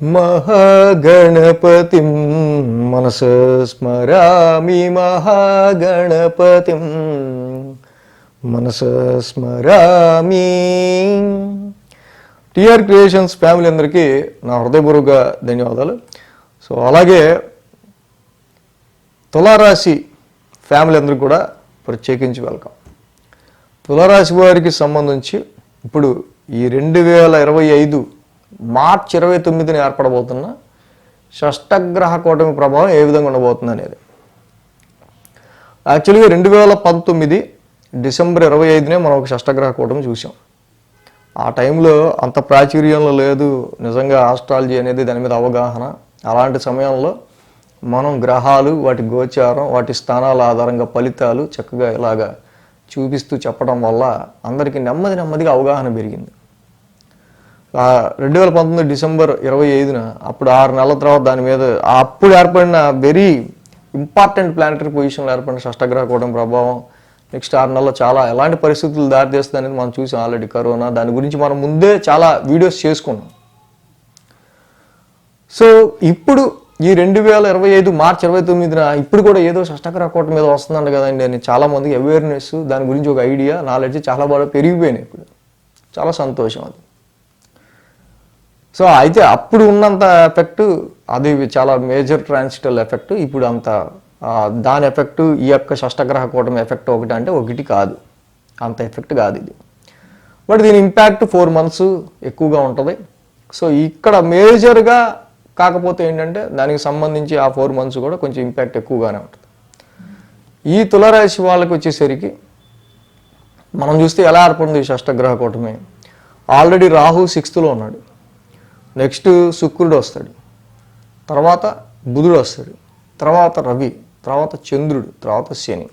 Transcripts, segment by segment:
మహాగణపతిం మనస స్మరామి మహాగణపతిం మనస స్మరామి. టిఆర్ క్రియేషన్స్ ఫ్యామిలీ అందరికీ నా హృదయపూర్వక ధన్యవాదాలు. సో అలాగే తులారాశి ఫ్యామిలీ అందరికీ కూడా ప్రత్యేకించి వెల్కమ్. తులారాశి వారికి సంబంధించి ఇప్పుడు ఈ రెండు వేల ఇరవై ఐదు మార్చ్ ఇరవై తొమ్మిదిన ఏర్పడబోతున్న షష్టగ్రహ కూటమి ప్రభావం ఏ విధంగా ఉండబోతుంది అనేది. యాక్చువల్గా రెండు వేల పంతొమ్మిది డిసెంబర్ ఇరవై ఐదునే మనం ఒక షష్టగ్రహ కూటమి చూసాం ఆ టైంలో అంత ప్రాచుర్యంలో లేదు. నిజంగా ఆస్ట్రాలజీ అనేది దాని మీద అవగాహన. అలాంటి సమయంలో మనం గ్రహాలు వాటి గోచారం వాటి స్థానాల ఆధారంగా ఫలితాలు చక్కగా ఇలాగా చూపిస్తూ చెప్పడం వల్ల అందరికీ నెమ్మది నెమ్మదిగా అవగాహన పెరిగింది. రెండు వేల పంతొమ్మిది డిసెంబర్ ఇరవై ఐదున అప్పుడు ఆరు నెలల తర్వాత దాని మీద అప్పుడు ఏర్పడిన వెరీ ఇంపార్టెంట్ ప్లానటరీ పొజిషన్లో ఏర్పడిన షష్టగ్రహ కూటమి ప్రభావం నెక్స్ట్ ఆరు నెలలో చాలా ఎలాంటి పరిస్థితులు దారితీస్తుంది అనేది మనం చూసాం ఆల్రెడీ కరోనా. దాని గురించి మనం ముందే చాలా వీడియోస్ చేసుకున్నాం. సో ఇప్పుడు ఈ రెండు వేల ఇరవై ఐదు మార్చ్ ఇరవై తొమ్మిదిన ఇప్పుడు కూడా ఏదో షష్టగ్రహ కూటమి మీద వస్తుందంట కదండి అని చాలామందికి అవేర్నెస్ దాని గురించి ఒక ఐడియా నాలెడ్జ్ చాలా బాగా పెరిగిపోయినాయి ఇప్పుడు. చాలా సంతోషం అది. సో అయితే అప్పుడు ఉన్నంత ఎఫెక్ట్ అది చాలా మేజర్ ట్రాన్సిటల్ ఎఫెక్ట్ ఇప్పుడు అంత దాని ఎఫెక్ట్ ఈ యొక్క షష్టగ్రహ కూటమి ఎఫెక్ట్ ఒకటి అంటే ఒకటి కాదు. అంత ఎఫెక్ట్ కాదు ఇది. బట్ దీని ఇంపాక్ట్ ఫోర్ మంత్స్ ఎక్కువగా ఉంటుంది. సో ఇక్కడ మేజర్గా కాకపోతే ఏంటంటే దానికి సంబంధించి ఆ ఫోర్ మంత్స్ కూడా కొంచెం ఇంపాక్ట్ ఎక్కువగానే ఉంటుంది. ఈ తులరాశి వాళ్ళకి వచ్చేసరికి మనం చూస్తే ఎలా ఏర్పడింది ఈ షష్టగ్రహ కూటమి? ఆల్రెడీ రాహు సిక్స్త్లో ఉన్నాడు. నెక్స్ట్ శుక్రుడు వస్తాడు. తర్వాత బుధుడు వస్తాడు. తర్వాత రవి తర్వాత చంద్రుడు తర్వాత శని.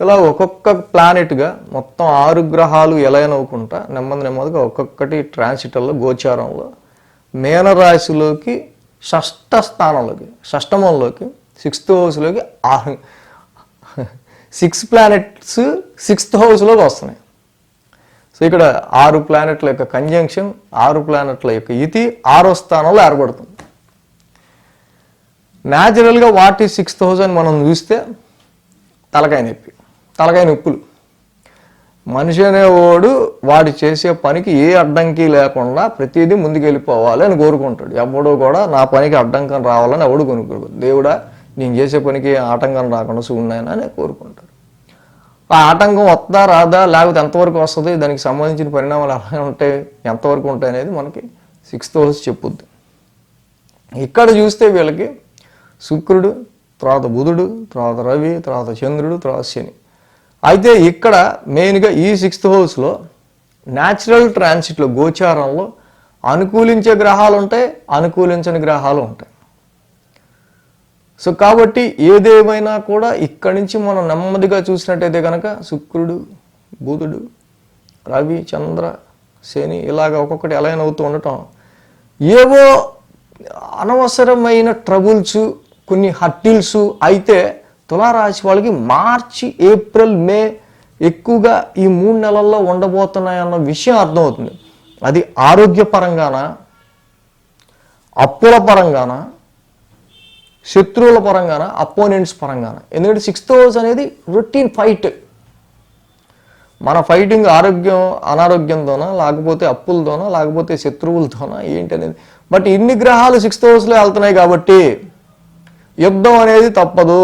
ఇలా ఒక్కొక్క ప్లానెట్గా మొత్తం ఆరు గ్రహాలు ఎలయనవ్వుకుంటా నెమ్మది నెమ్మదిగా ఒక్కొక్కటి ట్రాన్సిటల్లో గోచారంలో మేనరాశిలోకి షష్ఠ స్థానంలోకి షష్టమంలోకి సిక్స్త్ హౌస్లోకి సిక్స్ ప్లానెట్స్ సిక్స్త్ హౌస్లోకి వస్తున్నాయి. సో ఇక్కడ ఆరు ప్లానెట్ల యొక్క కంజంక్షన్ ఆరు ప్లానెట్ల యొక్క ఇతి ఆరో స్థానంలో ఏర్పడుతుంది. న్యాచురల్గా వాటి సిక్స్ థౌజండ్ మనం చూస్తే తలకాయ నొప్పి తలకాయ నొప్పులు. మనిషి అనేవాడు వాడు చేసే పనికి ఏ అడ్డంకి లేకుండా ప్రతిదీ ముందుకెళ్ళిపోవాలి అని కోరుకుంటాడు. ఎవడో కూడా నా పనికి అడ్డంకం రావాలని ఎవడు కొనుక్కోడు దేవుడా నేను చేసే పనికి ఆటంకం రాకుండా చూడనైనా అని కోరుకుంటాడు. ఆ ఆటంకం వస్తుందా రాదా లేకపోతే ఎంతవరకు వస్తుంది దానికి సంబంధించిన పరిణామాలు ఎలా ఉంటాయి ఎంతవరకు ఉంటాయి అనేది మనకి సిక్స్త్ హౌస్ చెప్పుద్ది. ఇక్కడ చూస్తే వీళ్ళకి శుక్రుడు తర్వాత బుధుడు తర్వాత రవి తర్వాత చంద్రుడు తర్వాత శని. అయితే ఇక్కడ మెయిన్గా ఈ సిక్స్త్ హౌస్లో న్యాచురల్ ట్రాన్సిట్లో గోచారంలో అనుకూలించే గ్రహాలు ఉంటాయి అనుకూలించని గ్రహాలు ఉంటాయి. సో కాబట్టి ఏదేమైనా కూడా ఇక్కడి నుంచి మనం నెమ్మదిగా చూసినట్టయితే కనుక శుక్రుడు బుధుడు రవి చంద్ర శని ఇలాగ ఒక్కొక్కటి అలైన్ అవుతూ ఉండటం. ఏవో అనవసరమైన ట్రబుల్స్ కొన్ని హట్టిల్స్ అయితే తులారాశి వాళ్ళకి మార్చి ఏప్రిల్ మే ఎక్కువగా ఈ మూడు నెలల్లో ఉండబోతున్నాయన్న విషయం అర్థమవుతుంది. అది ఆరోగ్యపరంగానా? అప్పుల పరంగానా? శత్రువుల పరంగాన అపోనెంట్స్ పరంగాన. ఎందుకంటే సిక్స్త్ హౌస్ అనేది రొటీన్ ఫైట్ మన ఫైటింగ్ ఆరోగ్యం అనారోగ్యంతోనా లేకపోతే అప్పులతోనా లేకపోతే శత్రువులతోనా ఏంటి అనేది. బట్ ఇన్ని గ్రహాలు సిక్స్త్ హౌస్లో వెళ్తున్నాయి కాబట్టి యుద్ధం అనేది తప్పదు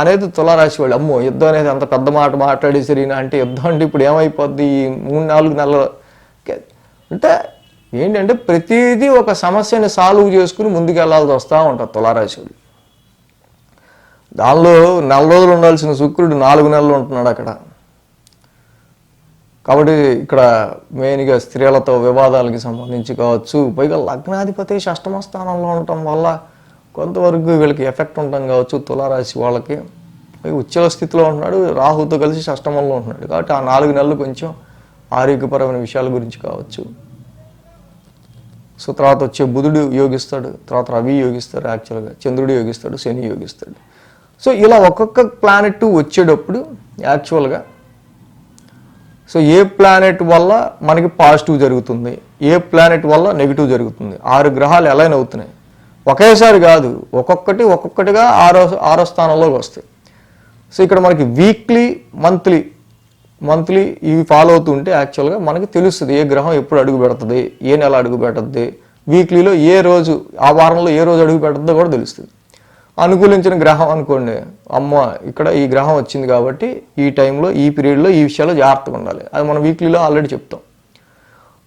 అనేది తులారాశి వాళ్ళు. అమ్మో యుద్ధం అనేది అంత పెద్ద మాట మాట్లాడేసరినా అంటే యుద్ధం అంటే ఇప్పుడు ఏమైపోద్ది? మూడు నాలుగు నెలలు. అంటే ఏంటంటే ప్రతిదీ ఒక సమస్యని సాల్వ్ చేసుకుని ముందుకు వెళ్ళాల్సి వస్తూ ఉంటుంది తులారాశి వాళ్ళు. దానిలో నెల రోజులు ఉండాల్సిన శుక్రుడు నాలుగు నెలలు ఉంటున్నాడు అక్కడ. కాబట్టి ఇక్కడ మెయిన్గా స్త్రీలతో వివాదాలకి సంబంధించి కావచ్చు పైగా లగ్నాధిపతి షష్టమ స్థానంలో ఉండటం వల్ల కొంతవరకు వీళ్ళకి ఎఫెక్ట్ ఉండటం కావచ్చు తులారాశి వాళ్ళకి. ఉచ్చల స్థితిలో ఉంటున్నాడు రాహుతో కలిసి షష్టమంలో ఉంటున్నాడు. కాబట్టి ఆ నాలుగు నెలలు కొంచెం ఆరోగ్యపరమైన విషయాల గురించి కావచ్చు. సో తర్వాత వచ్చే బుధుడు యోగిస్తాడు తర్వాత రవి యోగిస్తాడు యాక్చువల్గా చంద్రుడు యోగిస్తాడు శని యోగిస్తాడు. సో ఇలా ఒక్కొక్క ప్లానెట్ వచ్చేటప్పుడు యాక్చువల్గా సో ఏ ప్లానెట్ వల్ల మనకి పాజిటివ్ జరుగుతుంది? ఏ ప్లానెట్ వల్ల నెగిటివ్ జరుగుతుంది? ఆరు గ్రహాలు ఎలా అవుతున్నాయి. ఒకేసారి కాదు ఒక్కొక్కటి ఒక్కొక్కటిగా ఆరో ఆరో స్థానంలోకి వస్తాయి. సో ఇక్కడ మనకి వీక్లీ మంత్లీ మంత్లీ ఇవి ఫాలో అవుతుంటే యాక్చువల్గా మనకి తెలుస్తుంది ఏ గ్రహం ఎప్పుడు అడుగు పెడుతుంది ఏ నెల అడుగు పెడుతుంది. వీక్లీలో ఏ రోజు ఆ వారంలో ఏ రోజు అడుగు పెడుతుందో కూడా తెలుస్తుంది. అనుకూలించిన గ్రహం అనుకోండి. అమ్మ ఇక్కడ ఈ గ్రహం వచ్చింది కాబట్టి ఈ టైంలో ఈ పీరియడ్లో ఈ విషయాల్లో జాగ్రత్తగా ఉండాలి. అది మనం వీక్లీలో ఆల్రెడీ చెప్తాం.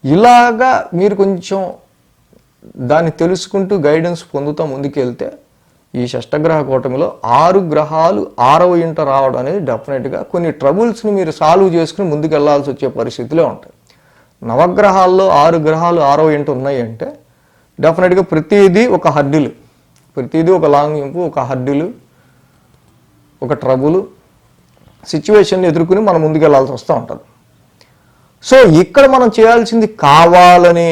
ఇలాగా మీరు కొంచెం దాన్ని తెలుసుకుంటూ గైడెన్స్ పొందుతూ ముందుకెళ్తే ఈ షష్టగ్రహ కూటమిలో ఆరు గ్రహాలు ఆరవ ఇంట రావడం అనేది డెఫినెట్గా కొన్ని ట్రబుల్స్ని మీరు సాల్వ్ చేసుకుని ముందుకెళ్ళాల్సి వచ్చే పరిస్థితిలో ఉంటాయి. నవగ్రహాల్లో ఆరు గ్రహాలు ఆరవ ఇంట ఉన్నాయి అంటే డెఫినెట్గా ప్రతిదీ ఒక హడ్డీలు ప్రతిదీ ఒక లాంగింపు ఒక హడ్డిలు ఒక ట్రబులు సిచ్యువేషన్ ఎదుర్కొని మనం ముందుకు వెళ్ళాల్సి వస్తూ ఉంటుంది. సో ఇక్కడ మనం చేయాల్సింది కావాలని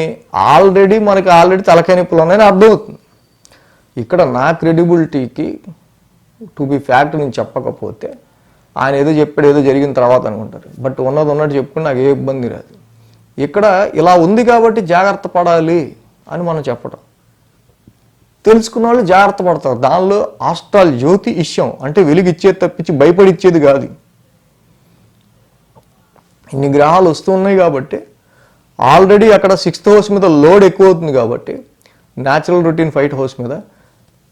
ఆల్రెడీ మనకి ఆల్రెడీ తలకాయ నొప్పులు ఉన్నాయని అర్థమవుతుంది. ఇక్కడ నా క్రెడిబిలిటీకి టు బి ఫ్యాక్ట్ నేను చెప్పకపోతే ఆయన ఏదో చెప్పాడు ఏదో జరిగిన తర్వాత అనుకుంటారు. బట్ ఉన్నది ఉన్నట్టు చెప్పుకుని నాకు ఏ ఇబ్బంది రాదు. ఇక్కడ ఇలా ఉంది కాబట్టి జాగ్రత్త పడాలి అని మనం చెప్పడం తెలుసుకున్న వాళ్ళు జాగ్రత్త పడతారు. దానిలో ఆస్ట్రాల్ జ్యోతి ఇష్యం అంటే వెలుగిచ్చేది తప్పించి భయపడిచ్చేది కాదు. ఇన్ని గ్రహాలు వస్తూ ఉన్నాయి కాబట్టి ఆల్రెడీ అక్కడ సిక్స్త్ హౌస్ మీద లోడ్ ఎక్కువ అవుతుంది కాబట్టి న్యాచురల్ రొటీన్ ఫైట్ హౌస్ మీద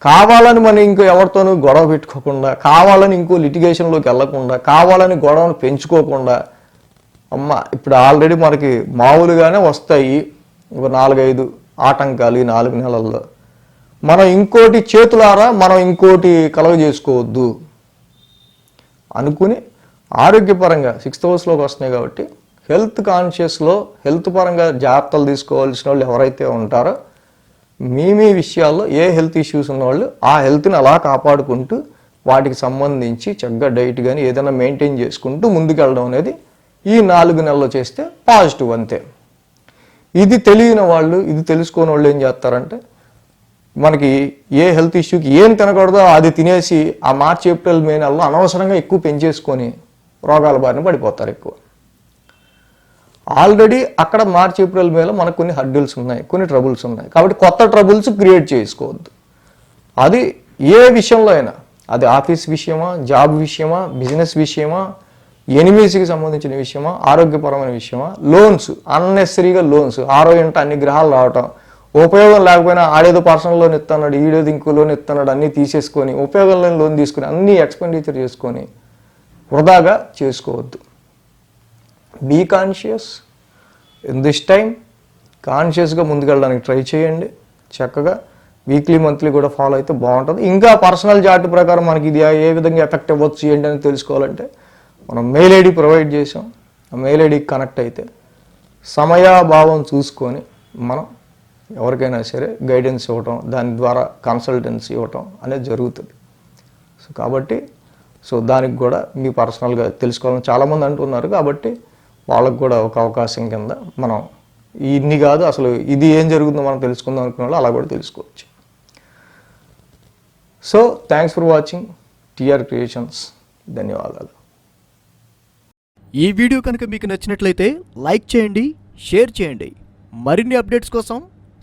కావాలని మనం ఇంకో ఎవరితోనూ గొడవ పెట్టుకోకుండా కావాలని ఇంకో లిటిగేషన్లోకి వెళ్ళకుండా కావాలని గొడవను పెంచుకోకుండా అమ్మ ఇప్పుడు ఆల్రెడీ మనకి మామూలుగానే వస్తాయి ఒక నాలుగైదు ఆటంకాలు ఈ నాలుగు నెలల్లో. మనం ఇంకోటి చేతులారా మనం ఇంకోటి కలవ చేసుకోవద్దు అనుకుని ఆరోగ్యపరంగా సిక్స్త్ హౌస్లోకి వస్తున్నాయి కాబట్టి హెల్త్ కాన్షియస్లో హెల్త్ పరంగా జాగ్రత్తలు తీసుకోవాల్సిన వాళ్ళు ఎవరైతే ఉంటారో మీ మీ విషయాల్లో ఏ హెల్త్ ఇష్యూస్ ఉన్నవాళ్ళు ఆ హెల్త్ని అలా కాపాడుకుంటూ వాటికి సంబంధించి చక్కగా డైట్ కానీ ఏదైనా మెయింటైన్ చేసుకుంటూ ముందుకెళ్ళడం అనేది ఈ నాలుగు నెలలు చేస్తే పాజిటివ్ అంతే. ఇది తెలియని వాళ్ళు ఇది తెలుసుకోని వాళ్ళు ఏం చేస్తారంటే మనకి ఏ హెల్త్ ఇష్యూకి ఏం తినకూడదో అది తినేసి ఆ మార్చి ఏప్రిల్ మే నెలలో అనవసరంగా ఎక్కువ పెంచేసుకొని రోగాల బారిన పడిపోతారు ఎక్కువ. ఆల్రెడీ అక్కడ మార్చి ఏప్రిల్ మేలో మనకు కొన్ని హడ్డిల్స్ ఉన్నాయి కొన్ని ట్రబుల్స్ ఉన్నాయి. కాబట్టి కొత్త ట్రబుల్స్ క్రియేట్ చేసుకోవద్దు. అది ఏ విషయంలో అయినా అది ఆఫీస్ విషయమా జాబ్ విషయమా బిజినెస్ విషయమా ఎనిమీస్కి సంబంధించిన విషయమా ఆరోగ్యపరమైన విషయమా లోన్స్ అన్నెసరీగా లోన్స్ ఆరో ఇంట అన్ని గ్రహాలు రావటం ఉపయోగం లేకపోయినా ఆడేదో పర్సనల్ లోన్ ఇస్తున్నాడు ఈడేదో ఇంకో లోన్ ఇస్తున్నాడు అన్నీ తీసేసుకొని ఉపయోగం లేని లోన్ తీసుకుని అన్నీ ఎక్స్పెండిచర్ చేసుకొని వృధాగా చేసుకోవద్దు. Be conscious in this time కాన్షియస్గా ముందుకెళ్ళడానికి ట్రై చేయండి. చక్కగా వీక్లీ మంత్లీ కూడా ఫాలో అయితే బాగుంటుంది. ఇంకా పర్సనల్ చార్ట్ ప్రకారం మనకి ఇది ఏ విధంగా ఎఫెక్ట్ అవ్వచ్చు ఏంటి అని తెలుసుకోవాలంటే మనం మెయిల్ ఐడి ప్రొవైడ్ చేసాం ఆ మెయిల్ ఐడికి కనెక్ట్ అయితే సమయాభావం చూసుకొని మనం ఎవరికైనా సరే గైడెన్స్ ఇవ్వటం దాని ద్వారా కన్సల్టెన్సీ ఇవ్వటం అనేది జరుగుతుంది. సో కాబట్టి సో దానికి కూడా మీ పర్సనల్గా తెలుసుకోవాలని చాలామంది అంటున్నారు కాబట్టి వాళ్ళకు కూడా ఒక అవకాశం కింద మనం ఇన్ని కాదు అసలు ఇది ఏం జరుగుతుందో మనం తెలుసుకుందాం అనుకున్న వాళ్ళు అలా కూడా తెలుసుకోవచ్చు. So thanks for watching TR creations ధన్యవాదాలు. ఈ వీడియో కనుక మీకు నచ్చినట్లయితే లైక్ చేయండి షేర్ చేయండి. మరిన్ని అప్డేట్స్ కోసం